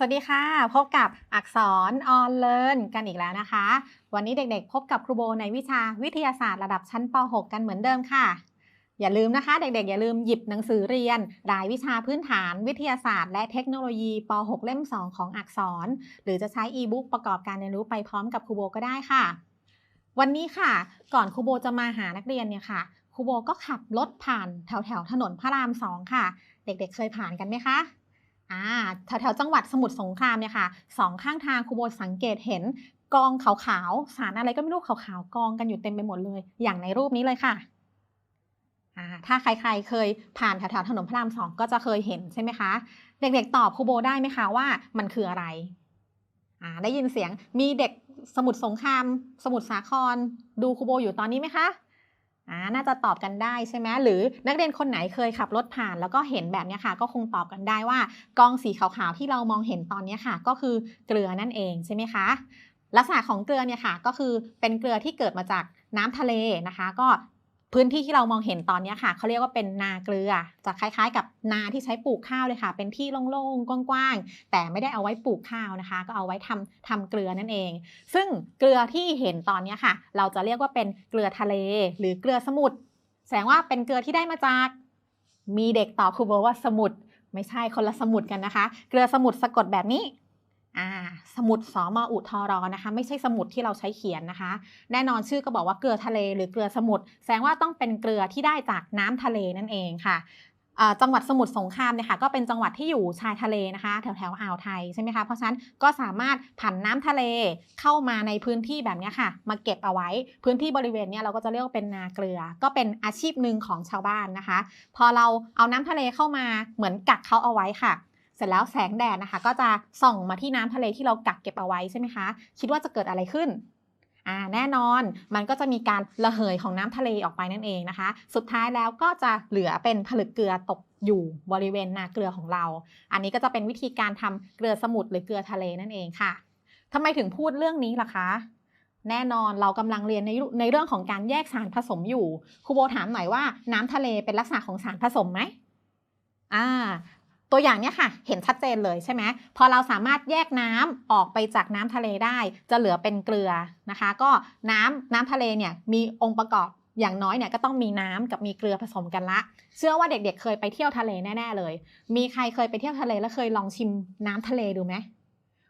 สวัสดีค่ะ พบกับอักษรออนเลิร์นกันอีกแล้วนะคะ วันนี้เด็กๆ พบกับครูโบในวิชาวิทยาศาสตร์ระดับชั้นป .6 กันเหมือนเดิมค่ะ อย่าลืมนะคะ เด็กๆ อย่าลืมหยิบหนังสือเรียน รายวิชาพื้นฐาน วิทยาศาสตร์ และเทคโนโลยีป .6 เล่ม 2 ของอักษร หรือจะใช้อีบุ๊กประกอบการเรียนรู้ไปพร้อมกับครูโบก็ได้ค่ะ วันนี้ค่ะ ก่อนครูโบจะมาหานักเรียนเนี่ยค่ะครูโบก็ขับรถผ่านแถวแถวถนนพระรามสองค่ะ เด็กๆ เคยผ่านกันไหมคะ อ่าแถวๆจังหวัดสมุทรสงครามเนี่ยค่ะสองข้างทางครูโบสังเกตเห็นกองขาวๆสารอะไรก็ไม่รู้ขาวๆกองกันอยู่เต็มไปหมดเลย อย่างในรูปนี้เลยค่ะถ้าใครๆเคยผ่านแถวๆถนนพระรามสองก็จะเคยเห็นใช่ไหมคะ เด็กๆตอบครูโบได้ไหมคะว่ามันคืออะไร ได้ยินเสียงมีเด็กสมุทรสงคราม สมุทรสาคร ดูครูโบอยู่ตอนนี้ไหมคะ น่าจะตอบกันได้ใช่ไหมหรือนักเรียนคนไหนเคยขับรถผ่าน แล้วก็เห็นแบบนี้ค่ะ ก็คงตอบกันได้ว่า กองสีขาวๆที่เรามองเห็นตอนนี้ค่ะ ก็คือเกลือนั่นเองใช่ไหมคะลักษณะของเกลือเนี่ยค่ะ ก็คือเป็นเกลือที่เกิดมาจากน้ำทะเลนะคะ ก็ พื้นที่ที่เรามองเห็นตอนนี้ค่ะเขาเรียกว่าเป็นนาเกลือ จะคล้ายๆ กับนาที่ใช้ปลูกข้าวเลยค่ะ เป็นที่โล่งๆกว้างๆแต่ไม่ได้เอาไว้ปลูกข้าวนะคะ ก็เอาไว้ทำทำเกลือนั่นเอง ซึ่งเกลือที่เห็นตอนนี้ค่ะ เราจะเรียกว่าเป็นเกลือทะเล หรือเกลือสมุทรแสดงว่าเป็นเกลือที่ได้มาจาก มีเด็กตอบครูโบว่าสมุดไม่ใช่คนละสมุดกันนะคะ เกลือสมุดสะกดแบบนี้ อ่าสมุดสอมออุทอรอนะคะ ไม่ใช่สมุดที่เราใช้เขียนนะคะ แน่นอนชื่อก็บอกว่าเกลือทะเลหรือเกลือสมุทรแสดงว่าต้องเป็นเกลือที่ได้จากน้ำทะเลนั่นเองค่ะจังหวัดสมุทรสงครามเนี่ยค่ะก็เป็นจังหวัดที่อยู่ชายทะเลนะคะแถวแถวๆอ่าวไทยใช่ไหมคะเพราะฉะนั้นก็สามารถผันน้ำทะเลเข้ามาในพื้นที่แบบนี้ค่ะ มาเก็บเอาไว้พื้นที่บริเวณเนี้ยเราก็จะเรียกว่าเป็นนาเกลือ ก็เป็นอาชีพหนึ่งของชาวบ้านนะคะ พอเราเอาน้ำทะเลเข้ามาเหมือนกักเขาเอาไว้ค่ะ เสร็จแล้วแสงแดดนะคะ ก็จะส่องมาที่น้ำทะเลที่เรากักเก็บเอาไว้ใช่ไหมคะคิดว่าจะเกิดอะไรขึ้นอ่าแน่นอนมันก็จะมีการระเหยของน้ำทะเลออกไปนั่นเองนะคะ สุดท้ายแล้วก็จะเหลือเป็นผลึกเกลือตกอยู่บริเวณนาเกลือของเรา อันนี้ก็จะเป็นวิธีการทำเกลือสมุทรหรือเกลือทะเลนั่นเองค่ะทำไมถึงพูดเรื่องนี้ล่ะคะแน่นอนเรากำลังเรียนในในเรื่องของการแยกสารผสมอยู่ครูโบถามหน่อยว่าน้ำทะเลเป็นลักษณะของสารผสมไหมอ่า ตัวอย่างเนี้ยค่ะเห็นชัดเจนเลยใช่ไหมพอเราสามารถแยกน้ำออกไปจากน้ำทะเลได้ จะเหลือเป็นเกลือนะคะ ก็น้ำน้ำทะเลเนี่ยมีองค์ประกอบอย่างน้อยเนี่ยก็ต้องมีน้ำกับมีเกลือผสมกันละ เชื่อว่าเด็กๆเคยไปเที่ยวทะเลแน่ๆเลย มีใครเคยไปเที่ยวทะเลแล้วเคยลองชิมน้ำทะเลดูไหม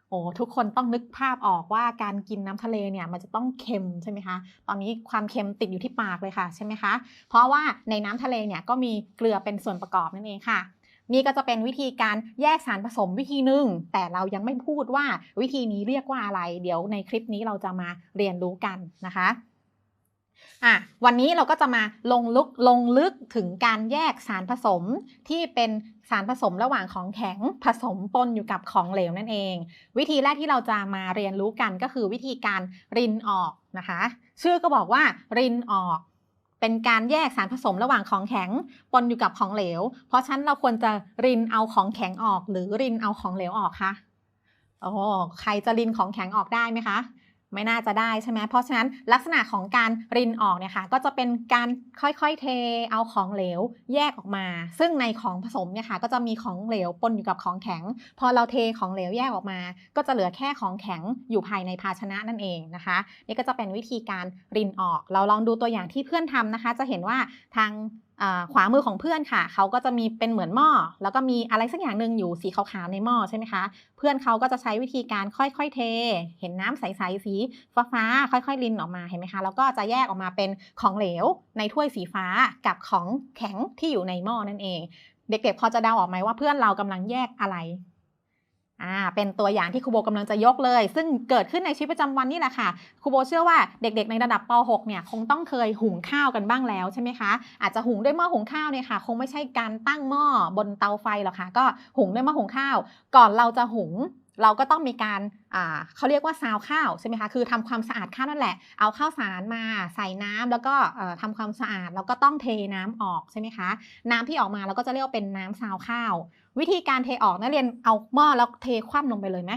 โอ้ทุกคนต้องนึกภาพออกว่าการกินน้ำทะเลเนี่ยมันจะต้องเค็มใช่ไหมคะ ตอนนี้ความเค็มติดอยู่ที่ปากเลยค่ะใช่ไหมคะ เพราะว่าในน้ำทะเลเนี่ยก็มีเกลือเป็นส่วนประกอบนั่นเองค่ะ นี่ก็จะเป็นวิธีการแยกสารผสมวิธีหนึ่งแต่เรายังไม่พูดว่าวิธีนี้เรียกว่าอะไร เดี๋ยวในคลิปนี้เราจะมาเรียนรู้กันนะคะอะวันนี้เราก็จะมาลงลึกลงลึกถึงการแยกสารผสมที่เป็นสารผสมระหว่างของแข็งผสมปนอยู่กับของเหลวนั่นเอง วิธีแรกที่เราจะมาเรียนรู้กันก็คือวิธีการรินออกนะคะ ชื่อก็บอกว่ารินออก เป็นการแยกสารผสมระหว่างของแข็งปนอยู่กับของเหลว เพราะฉะนั้นเราควรจะรินเอาของแข็งออก หรือรินเอาของเหลวออกคะโอ้ใครจะรินของแข็งออกได้ไหมคะ ไม่น่าจะได้ใช่ไหมเพราะฉะนั้นลักษณะของการรินออกเนี่ยค่ะก็จะเป็นการค่อยๆเทเอาของเหลวแยกออกมา ซึ่งในของผสมเนี่ยค่ะก็จะมีของเหลวปนอยู่กับของแข็ง พอเราเทของเหลวแยกออกมา ก็จะเหลือแค่ของแข็งอยู่ภายในภาชนะนั่นเองนะคะ นี่ก็จะเป็นวิธีการรินออก เราลองดูตัวอย่างที่เพื่อนทำนะคะ จะเห็นว่าทาง ขวามือของเพื่อนค่ะ เขาก็จะมีเป็นเหมือนหม้อ แล้วก็มีอะไรสักอย่างหนึ่งอยู่สีขาวๆในหม้อใช่ไหมคะ เพื่อนเขาก็จะใช้วิธีการค่อยๆเท เห็นน้ำใสๆสีฟ้าๆค่อยๆ รินออกมาเห็นไหมคะ แล้วก็จะแยกออกมาเป็นของเหลวในถ้วยสีฟ้ากับของแข็งที่อยู่ในหม้อนั่นเอง เด็กๆพอจะเดาออกไหมว่าเพื่อนเรากำลังแยกอะไร อ่าเป็นตัวอย่างที่ครูโบกำลังจะยกเลย ซึ่งเกิดขึ้นในชีวิตประจำวันนี่แหละค่ะครูโบเชื่อว่าเด็กๆ ในระดับป .6 เนี่ยคงต้องเคยหุงข้าวกันบ้างแล้วใช่ไหมคะอาจจะหุงด้วยหม้อหุงข้าวเนี่ยค่ะ คงไม่ใช่การตั้งหม้อบนเตาไฟหรอกค่ะ ก็หุงด้วยหม้อหุงข้าว ก่อนเราจะหุง เราก็ต้องมีการาเขาเรียกว่าซาวข้าวใช่ไหมคะ คือทำความสะอาดข้าวนั่นแหละ เอาข้าวสารมาใส่น้ำแล้วก็เอ่อทำความสะอาด แล้วก็ต้องเทน้ำออกใช่ไหมคะ น้ำที่ออกมาเราก็จะเรียกว่าเป็นน้ำซาวข้าว วิธีการเทออกนักเรียนเอาหม้อแล้วเทคว่ำลงไปเลยไหม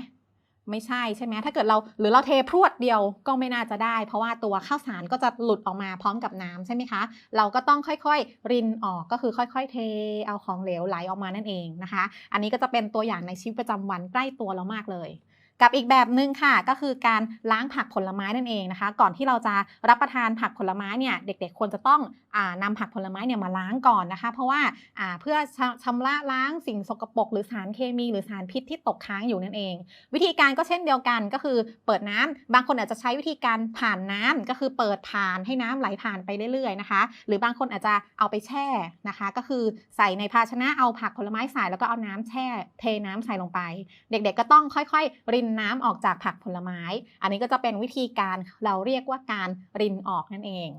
ไม่ใช่ใช่ไหมถ้าเกิดเราหรือเราเทพรวดเดียวก็ไม่น่าจะได้ เพราะว่าตัวข้าวสารก็จะหลุดออกมาพร้อมกับน้ำใช่ไหมคะ เราก็ต้องค่อยๆ รินออกก็คือค่อย ๆ เทเอาของเหลวไหลออกมานั่นเองนะคะ อันนี้ก็จะเป็นตัวอย่างในชีวิตประจำวันใกล้ตัวเรามากเลย กับอีกแบบหนึ่งค่ะก็คือการล้างผักผลไม้นั่นเองนะคะ ก่อนที่เราจะรับประทานผักผลไม้เนี่ยเด็กๆควรจะต้องอานำผักผลไม้เนี่ยมาล้างก่อนนะคะ เพราะว่าเพื่อชชำระล้างสิ่งสกปรกหรือสารเคมีหรือสารพิษที่ตกค้างอยู่นั่นเอง วิธีการก็เช่นเดียวกันก็คือเปิดน้ำบางคนอาจจะใช้วิธีการผ่านน้ำก็คือเปิดผ่านให้น้ำไหลผ่านไปเรื่อยๆนะคะ หรือบางคนอาจจะเอาไปแช่นะคะ ก็คือใส่ในภาชนะเอาผักผลไม้ใส่แล้วก็เอาน้ำแช่เทน้ำใส่ลงไป เด็กๆก็ต้องค่อยๆรินน้ำออกจากผักผลไม้ อันนี้ก็จะเป็นวิธีการเราเรียกว่าการรินออกนั่นเอง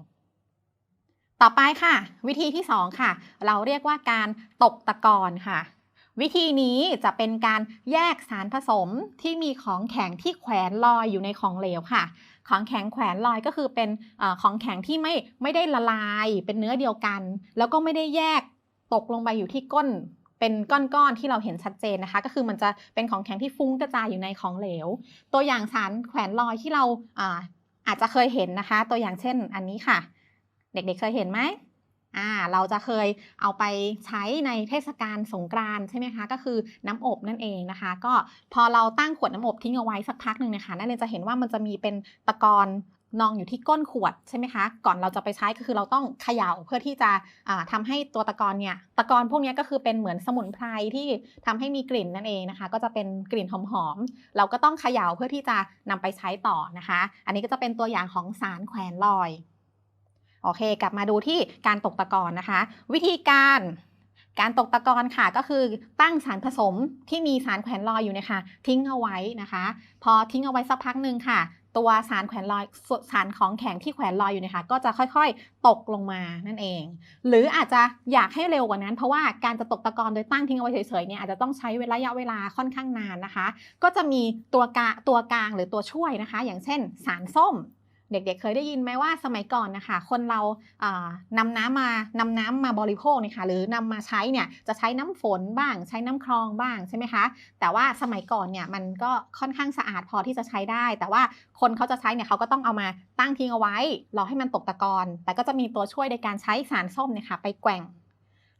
ต่อไปค่ะ วิธีที่สองค่ะ เราเรียกว่าการตกตะกอนค่ะ วิธีนี้จะเป็นการแยกสารผสมที่มีของแข็งที่แขวนลอยอยู่ในของเหลวค่ะ ของแข็งแขวนลอยก็คือเป็นอของแข็งที่ไม่ไม่ได้ละลาย เป็นเนื้อเดียวกัน แล้วก็ไม่ได้แยกตกลงไปอยู่ที่ก้น เป็นก้อนๆที่เราเห็นชัดเจนนะคะ ก็คือมันจะเป็นของแข็งที่ฟุ้งกระจายอยู่ในของเหลว ตัวอย่างสารแขวนลอยที่เราอาอาจจะเคยเห็นนะคะ ตัวอย่างเช่นอันนี้ค่ะ เด็กๆเคยเห็นไหมอ่าเราจะเคยเอาไปใช้ในเทศกาลสงกรานใช่ไหมคะ ก็คือน้ำอบนั่นเองนะคะ ก็พอเราตั้งขวดน้ำอบทิ้งเอาไว้สักพักหนึ่งนะคะนักเรียนจะเห็นว่ามันจะมีเป็นตะกอน นองอยู่ที่ก้นขวดใช่ไหมคะ ก่อนเราจะไปใช้ก็คือเราต้องเขย่าเพื่อที่จะอ่าทำให้ตัวตะกอนเนี่ยตะกอนพวกนี้ก็คือเป็นเหมือนสมุนไพรที่ทำให้มีกลิ่นนั่นเองนะคะ ก็จะเป็นกลิ่นหอมๆเราก็ต้องเขย่าเพื่อที่จะนำไปใช้ต่อนะคะ อันนี้ก็จะเป็นตัวอย่างของสารแขวนลอยโอเค กลับมาดูที่การตกตะกอนนะคะ วิธีการการตกตะกอนค่ะก็คือตั้งสารผสมที่มีสารแขวนลอยอยู่เนี่ยค่ะทิ้งเอาไว้นะคะ พอทิ้งเอาไว้สักพักหนึ่งค่ะ ตัวสารแขวนลอยสารของแข็งที่แขวนลอยอยู่เนี่ยค่ะก็จะค่อยๆ ตกลงมานั่นเอง หรืออาจจะอยากให้เร็วกว่านั้น เพราะว่าการจะตกตะกอนโดยตั้งทิ้งเอาไว้เฉยๆเนี่ยอาจจะต้องใช้ระยะเวลาค่อนข้างนานนะคะ ก็จะมีตัวกาตัวกลางหรือตัวช่วยนะคะ อย่างเช่น สารส้ม เด็กๆเคยได้ยินไหมว่าสมัยก่อนนะคะ คนเราอ่านำน้ำมานำน้ำมาบริโภคเนี่ยค่ะหรือนำมาใช้เนี่ยจะใช้น้ำฝนบ้าง ใช้น้ำคลองบ้างใช่ไหมคะ แต่ว่าสมัยก่อนเนี่ยมันก็ค่อนข้างสะอาดพอที่จะใช้ได้ แต่ว่าคนเขาจะใช้เนี่ยเขาก็ต้องเอามาตั้งทิ้งเอาไว้รอให้มันตกตะกอนแต่ก็จะมีตัวช่วยในการใช้สารส้มเนี่ยค่ะไปแกว่ง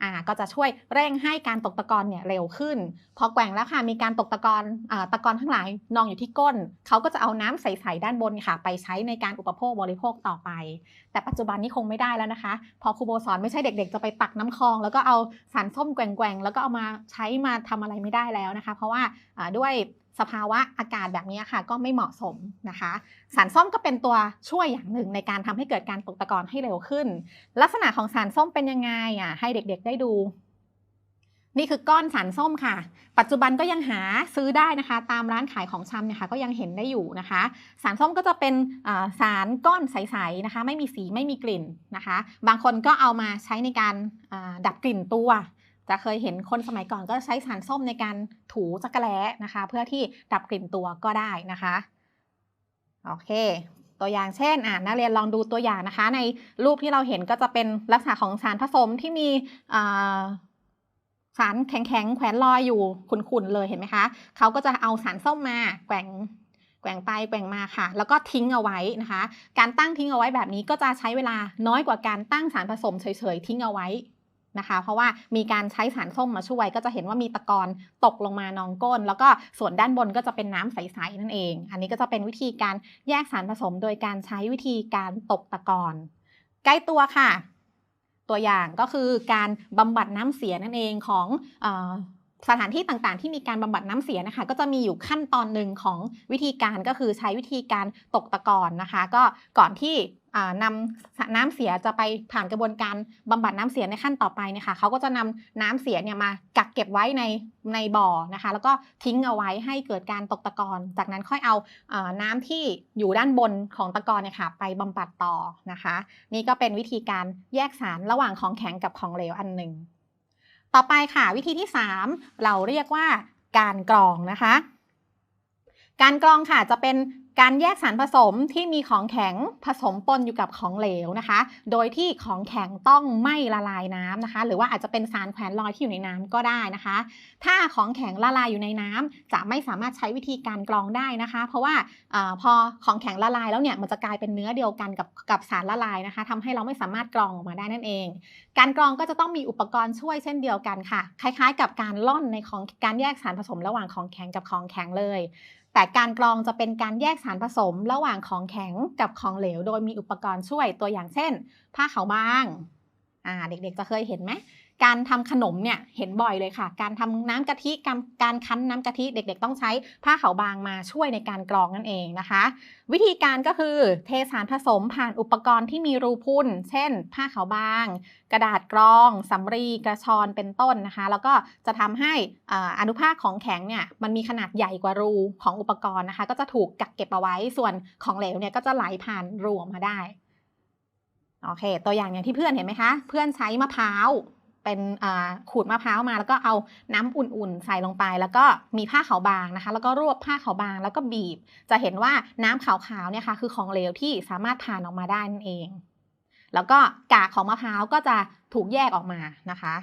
อ่าก็จะช่วยเร่งให้การตกตะกอนเนี่ยเร็วขึ้น พอแกว่งแล้วค่ะมีการตกตะกอนอ่าตะกอนทั้งหลายนองอยู่ที่ก้น เขาก็จะเอาน้ำใสๆด้านบนค่ะ ไปใช้ในการอุปโภคบริโภคต่อไป แต่ปัจจุบันนี้คงไม่ได้แล้วนะคะ พอครูโบสอนไม่ใช่เด็กๆ จะไปตักน้ำคลอง แล้วก็เอาสารส้มแกว่งๆแล้วก็เอามาใช้มาทำอะไรไม่ได้แล้วนะคะ เพราะว่าด้วย สภาวะอากาศแบบนี้ค่ะก็ไม่เหมาะสมนะคะ สารส้มก็เป็นตัวช่วยอย่างหนึ่งในการทำให้เกิดการตกตะกอนให้เร็วขึ้น ลักษณะของสารส้มเป็นยังไงอะให้เด็กๆได้ดู นี่คือก้อนสารส้มค่ะ ปัจจุบันก็ยังหาซื้อได้นะคะ ตามร้านขายของชำเนี่ยค่ะก็ยังเห็นได้อยู่นะคะ สารส้มก็จะเป็นสารก้อนใสๆนะคะ ไม่มีสีไม่มีกลิ่นนะคะ บางคนก็เอามาใช้ในการดับกลิ่นตัว จะเคยเห็นคนสมัยก่อนก็ใช้สารส้มในการถูจักรแล้นะคะ เพื่อที่ดับกลิ่นตัวก็ได้นะคะ โอเค ตัวอย่างเช่นอ่านักเรียนลองดูตัวอย่างนะคะ ในรูปที่เราเห็นก็จะเป็นลักษณะของสารผสมที่มีสารแข็งๆแขวนลอยอยู่ขุ่นๆเลยเห็นไหมคะเขาก็จะเอาสารส้มมาแกว่งแกว่งไปแกว่งมาค่ะ แล้วก็ทิ้งเอาไว้นะคะ การตั้งทิ้งเอาไว้แบบนี้ก็จะใช้เวลาน้อยกว่าการตั้งสารผสมเฉยๆทิ้งเอาไว้ นะคะ เพราะว่ามีการใช้สารส้มมาช่วย ก็จะเห็นว่ามีตะกอนตกลงมานองก้น แล้วก็ส่วนด้านบนก็จะเป็นน้ำใสๆนั่นเอง อันนี้ก็จะเป็นวิธีการแยกสารผสมโดยการใช้วิธีการตกตะกอนใกล้ตัวค่ะ ตัวอย่างก็คือการบำบัดน้ำเสียนั่นเองของออสถานที่ต่างๆ ที่มีการบำบัดน้ำเสียนะคะ ก็จะมีอยู่ขั้นตอนหนึ่งของวิธีการก็คือใช้วิธีการตกตะกอนนะคะ ก็ก่อนที่ นำน้ำเสียจะไปผ่านกระบวนการบำบัดน้ำเสียในขั้นต่อไปเนี่ยค่ะเขาก็จะนำน้ำเสียเนี่ยมากักเก็บไว้ในในบ่อนะคะ แล้วก็ทิ้งเอาไว้ให้เกิดการตกตะกอนจากนั้นค่อยเอาน้ำที่อยู่ด้านบนของตะกอนเนี่ยค่ะไปบำบัดต่อนะคะ นี่ก็เป็นวิธีการแยกสารระหว่างของแข็งกับของเหลวอันหนึ่งต่อไปค่ะวิธีที่ 3 เราเรียกว่าการกรองนะคะ การกรองค่ะจะเป็นการแยกสารผสมที่มีของแข็งผสมปนอยู่กับของเหลวนะคะ โดยที่ของแข็งต้องไม่ละลายน้ำนะคะ หรือว่าอาจจะเป็นสารแขวนลอยที่อยู่ในน้ำก็ได้นะคะ ถ้าของแข็งละลายอยู่ในน้ำจะไม่สามารถใช้วิธีการกรองได้นะคะ เพราะว่าอพอของแข็งละลายแล้วเนี่ยมันจะกลายเป็นเนื้อเดียวกันกับกับสารละลายนะคะทำให้เราไม่สามารถกรองออกมาได้นั่นเอง การกรองก็จะต้องมีอุปกรณ์ช่วยเช่นเดียวกันค่ะ คล้าย ๆ กับการล่อนในของการแยกสารผสมระหว่างของแข็งกับของแข็งเลย แต่การกรองจะเป็นการแยกสารผสมระหว่างของแข็งกับของเหลว โดยมีอุปกรณ์ช่วยตัวอย่างเช่น ผ้าขาวบาง อ่า เด็กๆจะเคยเห็นไหม การทำขนมเนี่ยเห็นบ่อยเลยค่ะ การทำน้ำกะทิการการคั้นน้ำกะทิเด็กๆ ต้องใช้ผ้าขาวบางมาช่วยในการกรองนั่นเองนะคะ วิธีการก็คือเทสารผสมผ่านอุปกรณ์ที่มีรูพุ่น เช่น ผ้าขาวบาง กระดาษกรองสำลีกระชอนเป็นต้นนะคะ แล้วก็จะทำให้อาอนุภาคของแข็งเนี่ยมันมีขนาดใหญ่กว่ารูของอุปกรณ์นะคะ ก็จะถูกกักเก็บเอาไว้ส่วนของเหลวเนี่ยก็จะไหลผ่านรูออกมาได้โอเค ตัวอย่างอย่างที่เพื่อนเห็นไหมคะ เพื่อนใช้มะพร้าว เป็นขูดมะพร้าวมา แล้วก็เอาน้ำอุ่นๆ ใส่ลงไป แล้วก็มีผ้าขาวบางนะคะ แล้วก็รวบผ้าขาวบางแล้วก็บีบ จะเห็นว่าน้ำขาวๆเนี่ยค่ะคือของเหลวที่สามารถผ่านออกมาได้นั่นเอง แล้วก็กากของมะพร้าวก็จะถูกแยกออกมานะคะ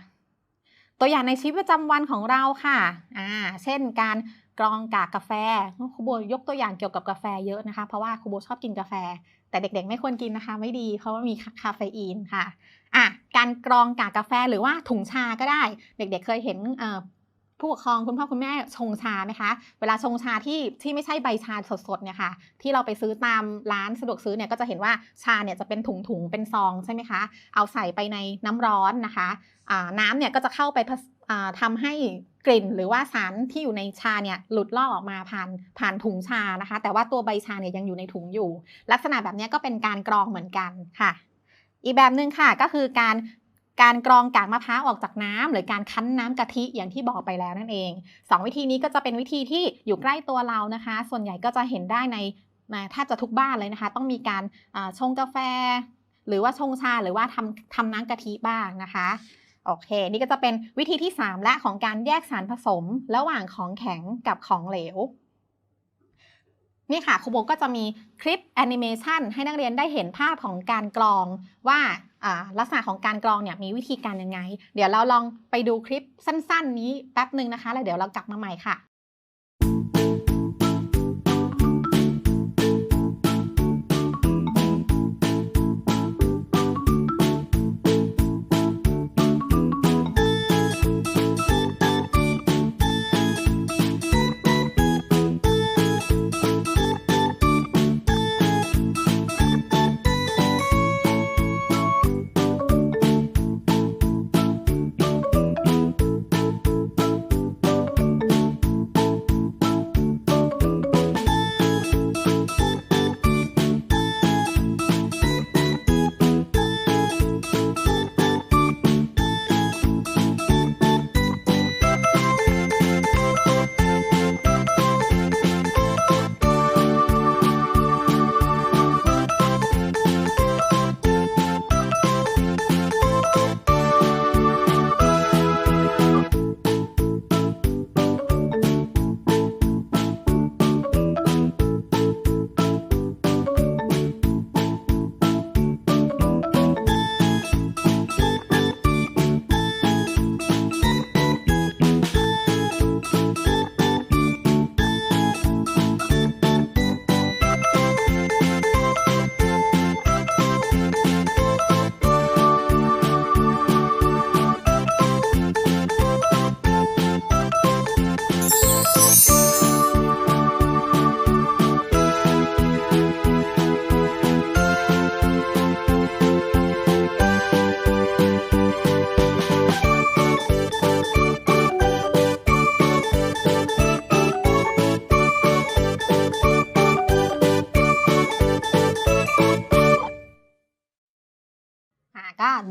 ตัวอย่างในชีวิตประจำวันของเราค่ะอ่าเช่นการกรองกากกาแฟครูโบยกตัวอย่างเกี่ยวกับกาแฟเยอะนะคะ เพราะว่าครูโบชอบกินกาแฟ แต่เด็กๆ ไม่ควรกินนะคะ ไม่ดี เพราะว่ามีคาเฟอีนค่ะอะการกรองกากกาแฟหรือว่าถุงชาก็ได้ เด็กๆ เคยเห็นผู้ปกครองคุณพ่อคุณแม่ชงชาไหมคะ เวลาชงชาที่ที่ไม่ใช่ใบชาสดๆเนี่ยค่ะที่เราไปซื้อตามร้านสะดวกซื้อเนี่ยก็จะเห็นว่าชาเนี่ยจะเป็นถุงๆเป็นซองใช่ไหมคะ เอาใส่ไปในน้ำร้อนนะคะอ่าน้ำเนี่ยก็จะเข้าไป ผสอ่าทำให้กลิ่นหรือว่าสารที่อยู่ในชาเนี่ยหลุดลอกออกมาผ่านผ่านถุงชานะคะ แต่ว่าตัวใบชาเนี่ยยังอยู่ในถุงอยู่ ลักษณะแบบนี้ก็เป็นการกรองเหมือนกันค่ะ อีกแบบหนึ่งค่ะก็คือการการกรองกากมะพร้าวออกจากน้ำหรือการคั้นน้ำกะทิอย่างที่บอกไปแล้วนั่นเองสองวิธีนี้ก็จะเป็นวิธีที่อยู่ใกล้ตัวเรานะคะ ส่วนใหญ่ก็จะเห็นได้ในในแทบจะทุกบ้านเลยนะคะ ต้องมีการชงกาแฟ หรือว่าชงชาหรือว่าทำทำน้ำกะทิบ้างนะคะ โอเค นี่ก็จะเป็นวิธีที่ 3 และของการแยกสารผสมระหว่างของแข็งกับของเหลว นี่ค่ะครูโบก็จะมีคลิปแอนิเมชันให้นักเรียนได้เห็นภาพของการกรองว่าอ่าลักษณะของการกรองเนี่ยมีวิธีการยังไง เดี๋ยวเราลองไปดูคลิปสั้น ๆ นี้แป๊บหนึ่งนะคะ แล้วเดี๋ยวเรากลับมาใหม่ค่ะ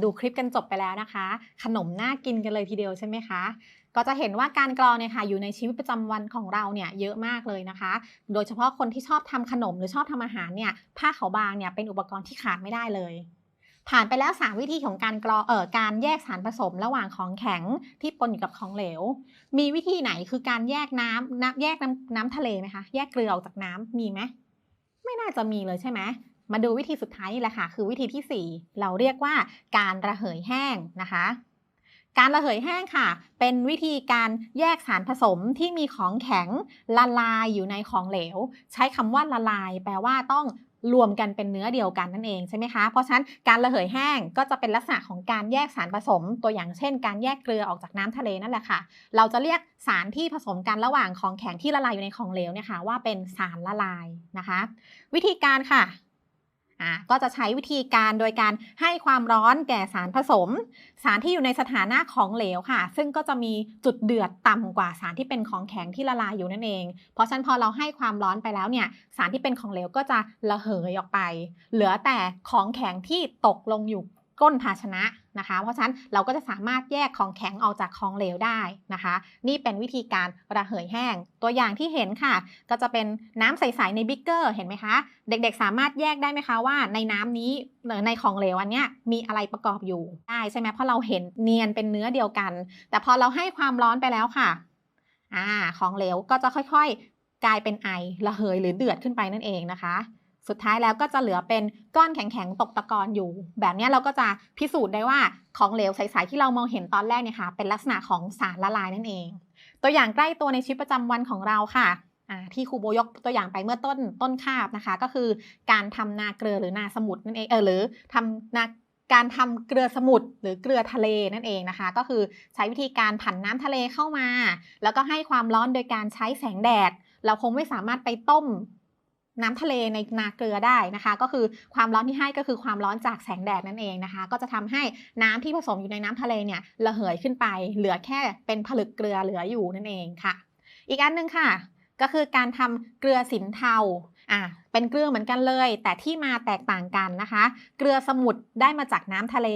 ดูคลิปกันจบไปแล้วนะคะ ขนมน่ากินกันเลยทีเดียวใช่ไหมคะ ก็จะเห็นว่าการกรองเนี่ยค่ะอยู่ในชีวิตประจำวันของเราเนี่ยเยอะมากเลยนะคะ โดยเฉพาะคนที่ชอบทำขนมหรือชอบทำอาหารเนี่ยผ้าขาวบางเนี่ยเป็นอุปกรณ์ที่ขาดไม่ได้เลยผ่านไปแล้ว 3 วิธีของการกรอเอ่อการแยกสารผสมระหว่างของแข็งที่ปนอยู่กับของเหลว มีวิธีไหนคือการแยกน้ำน้ำแยกน้ำน้ำทะเลไหมคะ แยกเกลือออกจากน้ำมีไหมไม่น่าจะมีเลยใช่ไหม มาดูวิธีสุดท้ายนี่แหละค่ะ คือวิธีที่ 4 เราเรียกว่าการระเหยแห้งนะคะ การระเหยแห้งค่ะ เป็นวิธีการแยกสารผสมที่มีของแข็งละลายอยู่ในของเหลว ใช้คำว่าละลาย แปลว่าต้องรวมกันเป็นเนื้อเดียวกันนั่นเองใช่ไหมคะ เพราะฉะนั้นการระเหยแห้งก็จะเป็นลักษณะของการแยกสารผสม ตัวอย่างเช่น การแยกเกลือออกจากน้ำทะเลนั่นแหละค่ะ เราจะเรียกสารที่ผสมกันระหว่างของแข็งที่ละลายอยู่ในของเหลวเนี่ยค่ะว่าเป็นสารละลายนะคะ วิธีการค่ะ อ่าก็จะใช้วิธีการโดยการให้ความร้อนแก่สารผสม สารที่อยู่ในสถานะของเหลวค่ะ ซึ่งก็จะมีจุดเดือดต่ำกว่าสารที่เป็นของแข็งที่ละลายอยู่นั่นเอง เพราะฉะนั้นพอเราให้ความร้อนไปแล้วเนี่ยสารที่เป็นของเหลวก็จะระเหยออกไป เหลือแต่ของแข็งที่ตกลงอยู่ ก้นภาชนะนะคะ เพราะฉะนั้นเราก็จะสามารถแยกของแข็งออกจากของเหลวได้นะคะ นี่เป็นวิธีการระเหยแห้ง ตัวอย่างที่เห็นค่ะ ก็จะเป็นน้ำใสๆในบิ๊กเกอร์เห็นไหมคะ เด็กๆ สามารถแยกได้ไหมคะว่าในน้ำนี้หรือในของเหลวอันเนี้ยมีอะไรประกอบอยู่ได้ใช่ไหมเพราะเราเห็นเนียนเป็นเนื้อเดียวกัน แต่พอเราให้ความร้อนไปแล้วค่ะอ่าของเหลวก็จะค่อยๆ กลายเป็นไอระเหยหรือเดือดขึ้นไปนั่นเองนะคะ สุดท้ายแล้วก็จะเหลือเป็นก้อนแข็งๆตกตะกอนอยู่ แบบนี้เราก็จะพิสูจน์ได้ว่าของเหลวใสๆที่เรามองเห็นตอนแรกเนี่ยค่ะ เป็นลักษณะของสารละลายนั่นเอง ตัวอย่างใกล้ตัวในชีวิตประจำวันของเราค่ะที่ครูโบยกตัวอย่างไปเมื่อต้นต้นคาบนะคะ ก็คือการทำนาเกลือหรือนาสมุทรนั่นเองเออหรือทำนาการทำเกลือสมุทรหรือเกลือทะเลนั่นเองนะคะ ก็คือใช้วิธีการผันน้ำทะเลเข้ามา แล้วก็ให้ความร้อนโดยการใช้แสงแดด เราคงไม่สามารถไปต้ม น้ำทะเลในนาเกลือได้นะคะ ก็คือความร้อนที่ให้ก็คือความร้อนจากแสงแดดนั่นเองนะคะ ก็จะทำให้น้ำที่ผสมอยู่ในน้ำทะเลเนี่ยระเหยขึ้นไป เหลือแค่เป็นผลึกเกลือเหลืออยู่นั่นเองค่ะ อีกอันหนึงค่ะ ก็คือการทำเกลือสินเทาอะเป็นเกลือเหมือนกันเลย แต่ที่มาแตกต่างกันนะคะ เกลือสมุทรได้มาจากน้ำทะเล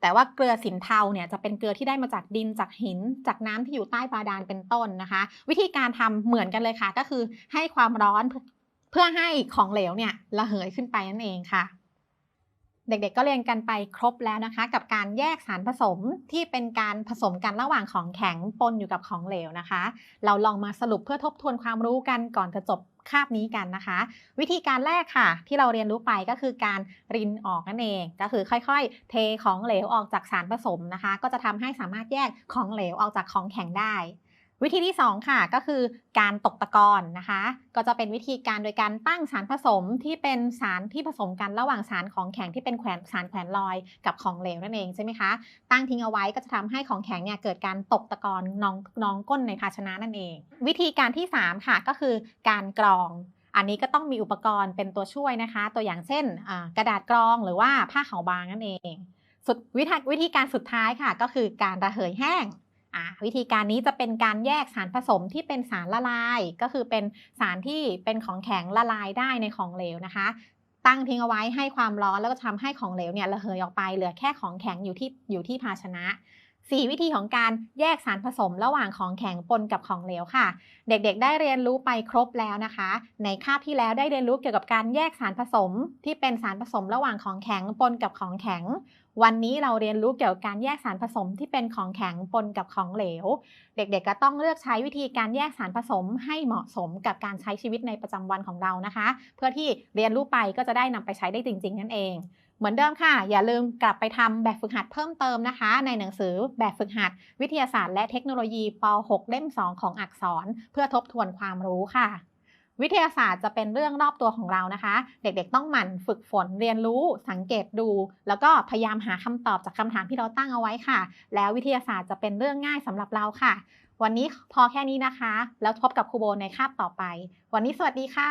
แต่ว่าเกลือสินเทาเนี่ยจะเป็นเกลือที่ได้มาจากดินจากหิน จากน้ำที่อยู่ใต้บาดาลเป็นต้นนะคะ วิธีการทำเหมือนกันเลยค่ะ ก็คือให้ความร้อน เพื่อให้ของเหลวเนี่ยระเหยขึ้นไปนั่นเองค่ะ เด็กๆก็เรียนกันไปครบแล้วนะคะ กับการแยกสารผสมที่เป็นการผสมกันระหว่างของแข็งปนอยู่กับของเหลวนะคะ เราลองมาสรุปเพื่อทบทวนความรู้กันก่อนจะจบคาบนี้กันนะคะ วิธีการแรกค่ะ ที่เราเรียนรู้ไปก็คือการรินออกนั่นเอง ก็คือค่อยๆ เทของเหลวออกจากสารผสมนะคะ ก็จะทำให้สามารถแยกของเหลวออกจากของแข็งได้ วิธีที่ 2 ค่ะก็คือการตกตะกอนนะคะ ก็จะเป็นวิธีการโดยการตั้งสารผสมที่เป็นสารที่ผสมกันระหว่างสารของแข็งที่เป็นแขวนสารแขวนลอยกับของเหลวนั่นเองใช่ไหมคะตั้งทิ้งเอาไว้ก็จะทำให้ของแข็งเนี่ยเกิดการตกตะกอนนองนองก้นในภาชนะนั่นเอง วิธีการที่ 3 ค่ะก็คือการกรองอันนี้ก็ต้องมีอุปกรณ์เป็นตัวช่วยนะคะ ตัวอย่างเช่นกระดาษกรองหรือว่าผ้าขาวบางนั่นเองสุดวิธีวิธีการสุดท้ายค่ะ ก็คือการระเหยแห้ง อ่าวิธีการนี้จะเป็นการแยกสารผสมที่เป็นสารละลาย ก็คือเป็นสารที่เป็นของแข็งละลายได้ในของเหลวนะคะ ตั้งทิ้งเอาไว้ให้ความร้อนแล้วก็ทำให้ของเหลวเนี่ยระเหยออกไปเหลือแค่ของแข็งอยู่ที่อยู่ที่ภาชนะ 4 วิธีของการแยกสารผสมระหว่างของแข็งปนกับของเหลวค่ะ เด็กๆ ได้เรียนรู้ไปครบแล้วนะคะ ในคาบที่แล้วได้เรียนรู้เกี่ยวกับการแยกสารผสม ที่เป็นสารผสมระหว่างของแข็งปนกับของแข็ง วันนี้เราเรียนรู้เกี่ยวกับการแยกสารผสมที่เป็นของแข็งปนกับของเหลว เด็กๆ ก็ต้องเลือกใช้วิธีการแยกสารผสมให้เหมาะสมกับการใช้ชีวิตในประจำวันของเรานะคะ เพื่อที่เรียนรู้ไปก็จะได้นำไปใช้ได้จริง ๆ นั่นเอง เหมือนเดิมค่ะ อย่าลืมกลับไปทำแบบฝึกหัดเพิ่มเติมนะคะ ในหนังสือแบบฝึกหัด วิทยาศาสตร์และเทคโนโลยีป .6 เล่ม 2 ของอักษร เพื่อทบทวนความรู้ค่ะ วิทยาศาสตร์จะเป็นเรื่องรอบตัวของเรานะคะ เด็กๆต้องหมั่นฝึกฝนเรียนรู้ สังเกตดู แล้วก็พยายามหาคำตอบจากคำถามที่เราตั้งเอาไว้ค่ะ แล้ววิทยาศาสตร์จะเป็นเรื่องง่ายสำหรับเราค่ะ วันนี้พอแค่นี้นะคะ แล้วพบกับครูโบในคาบต่อไป วันนี้สวัสดีค่ะ